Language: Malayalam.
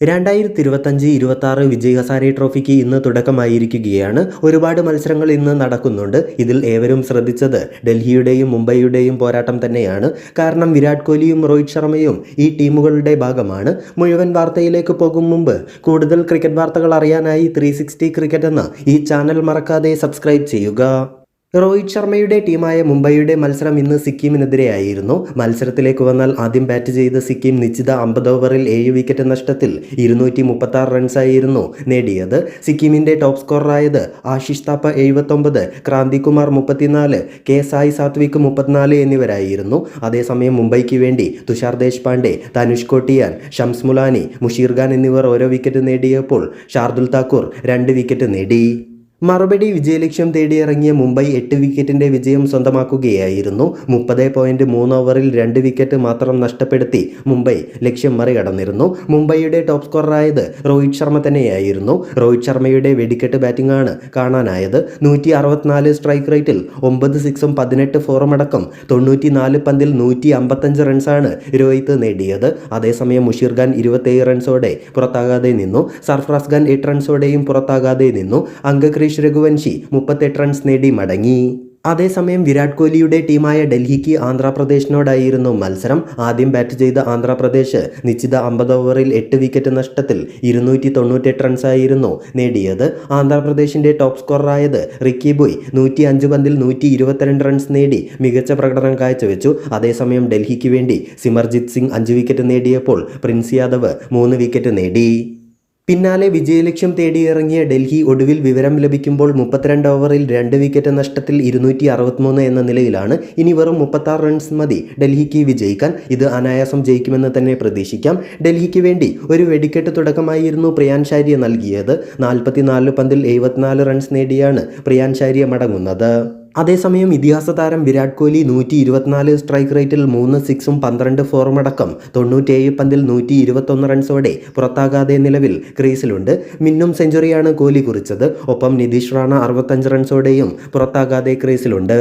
രണ്ടായിരത്തി ഇരുപത്തഞ്ച് ഇരുപത്തി ആറ് വിജയ് ഹസാരെ ട്രോഫിക്ക് ഇന്ന് തുടക്കമായിരിക്കുകയാണ്. ഒരുപാട് മത്സരങ്ങൾ ഇന്ന് നടക്കുന്നുണ്ട്. ഇതിൽ ഏവരും ശ്രദ്ധിച്ചത് ഡൽഹിയുടെയും മുംബൈയുടെയും പോരാട്ടം തന്നെയാണ്. കാരണം വിരാട് കോഹ്ലിയും രോഹിത് ശർമ്മയും ഈ ടീമുകളുടെ ഭാഗമാണ്. മുഴുവൻ വാർത്തയിലേക്ക് പോകും മുമ്പ് കൂടുതൽ ക്രിക്കറ്റ് വാർത്തകൾ അറിയാനായി ത്രീ ക്രിക്കറ്റ് എന്ന ഈ ചാനൽ മറക്കാതെ സബ്സ്ക്രൈബ് ചെയ്യുക. രോഹിത് ശർമ്മയുടെ ടീമായ മുംബൈയുടെ മത്സരം ഇന്ന് സിക്കിമിനെതിരെയായിരുന്നു. മത്സരത്തിലേക്ക് വന്നാൽ ആദ്യം ബാറ്റ് ചെയ്ത സിക്കിം നിശ്ചിത അമ്പത് ഓവറിൽ ഏഴ് വിക്കറ്റ് നഷ്ടത്തിൽ ഇരുന്നൂറ്റി മുപ്പത്തി റൺസായിരുന്നു നേടിയത്. സിക്കിമിന്റെ ടോപ്പ് സ്കോററായത് ആശിഷ് താപ്പ എഴുപത്തൊമ്പത് ക്രാന്തികുമാർ മുപ്പത്തിനാല് കെ സായി സാത്വിക് മുപ്പത്തിനാല് എന്നിവരായിരുന്നു. അതേസമയം മുംബൈക്ക് വേണ്ടി തുഷാർ ദേശ്പാണ്ഡെ തനുഷ് കോട്ടിയാൻ ഷംസ് മുലാനി മുഷീർ ഖാൻ എന്നിവർ ഓരോ വിക്കറ്റ് നേടിയപ്പോൾ ഷാർദുൽ താക്കൂർ രണ്ട് വിക്കറ്റ് നേടി. മറുപടി വിജയലക്ഷ്യം തേടിയിറങ്ങിയ മുംബൈ എട്ട് വിക്കറ്റിന്റെ വിജയം സ്വന്തമാക്കുകയായിരുന്നു. മുപ്പത് പോയിന്റ് മൂന്ന് ഓവറിൽ രണ്ട് വിക്കറ്റ് മാത്രം നഷ്ടപ്പെടുത്തി മുംബൈ ലക്ഷ്യം മറികടന്നിരുന്നു. മുംബൈയുടെ ടോപ്പ് സ്കോററായത് രോഹിത് ശർമ്മ തന്നെയായിരുന്നു. രോഹിത് ശർമ്മയുടെ വെടിക്കെട്ട് ബാറ്റിംഗ് ആണ് കാണാനായത്. നൂറ്റി അറുപത്തിനാല് സ്ട്രൈക്ക് റേറ്റിൽ ഒമ്പത് സിക്സും പതിനെട്ട് ഫോറും അടക്കം തൊണ്ണൂറ്റിനാല് പന്തിൽ നൂറ്റി അമ്പത്തഞ്ച് റൺസാണ് രോഹിത് നേടിയത്. അതേസമയം മുഷീർ ഖാൻ ഇരുപത്തേഴ് റൺസോടെ പുറത്താകാതെ നിന്നു. സർഫറാസ് ഖാൻ എട്ട് റൺസോടെയും പുറത്താകാതെ നിന്നു. അങ്കക്രീഷ് രഘുവൻഷി മുപ്പത്തെട്ട് റൺസ് നേടി മടങ്ങി. അതേസമയം വിരാട് കോഹ്ലിയുടെ ടീമായ ഡൽഹിക്ക് ആന്ധ്രാപ്രദേശിനോടായിരുന്നു മത്സരം. ആദ്യം ബാറ്റ് ചെയ്ത ആന്ധ്രാപ്രദേശ് നിശ്ചിത അമ്പത് ഓവറിൽ എട്ട് വിക്കറ്റ് നഷ്ടത്തിൽ ഇരുന്നൂറ്റി തൊണ്ണൂറ്റെട്ട് റൺസായിരുന്നു നേടിയത്. ആന്ധ്രാപ്രദേശിന്റെ ടോപ്പ് സ്കോററായത് റിക്കി ബോയ് നൂറ്റി അഞ്ച് പന്തിൽ നൂറ്റി ഇരുപത്തിരണ്ട് റൺസ് നേടി മികച്ച പ്രകടനം കാഴ്ചവെച്ചു. അതേസമയം ഡൽഹിക്ക് വേണ്ടി സിമർജിത് സിംഗ് അഞ്ച് വിക്കറ്റ് നേടിയപ്പോൾ പ്രിൻസ് യാദവ് മൂന്ന് വിക്കറ്റ് നേടി. പിന്നാലെ വിജയലക്ഷ്യം തേടിയിറങ്ങിയ ഡൽഹി ഒടുവിൽ വിവരം ലഭിക്കുമ്പോൾ മുപ്പത്തിരണ്ട് ഓവറിൽ രണ്ട് വിക്കറ്റ് നഷ്ടത്തിൽ ഇരുന്നൂറ്റി അറുപത്തിമൂന്ന് എന്ന നിലയിലാണ്. ഇനി വെറും മുപ്പത്താറ് റൺസ് മതി ഡൽഹിക്ക് വിജയിക്കാൻ. ഇത് അനായാസം ജയിക്കുമെന്ന് തന്നെ പ്രതീക്ഷിക്കാം. ഡൽഹിക്ക് വേണ്ടി ഒരു വെടിക്കെട്ട് തുടക്കമായിരുന്നു പ്രിയാൻ ഷാരിയ നൽകിയത്. നാൽപ്പത്തിനാല് പന്തിൽ എഴുപത്തിനാല് റൺസ് നേടിയാണ് പ്രിയാൻ ഷാരിയ മടങ്ങുന്നത്. അതേസമയം ഇതിഹാസ താരം വിരാട് കോഹ്ലി നൂറ്റി ഇരുപത്തിനാല് സ്ട്രൈക്ക് റേറ്റിൽ മൂന്ന് സിക്സും പന്ത്രണ്ട് ഫോറും അടക്കം തൊണ്ണൂറ്റിയേഴ് പന്തിൽ നൂറ്റി ഇരുപത്തൊന്ന് റൺസോടെ പുറത്താകാതെ നിലവിൽ ക്രീസിലുണ്ട്. മിന്നും സെഞ്ചുറിയാണ് കോഹ്ലി കുറിച്ചത്. ഒപ്പം നിതീഷ് റാണ അറുപത്തഞ്ച് റൺസോടെയും പുറത്താകാതെ ക്രീസിലുണ്ട്.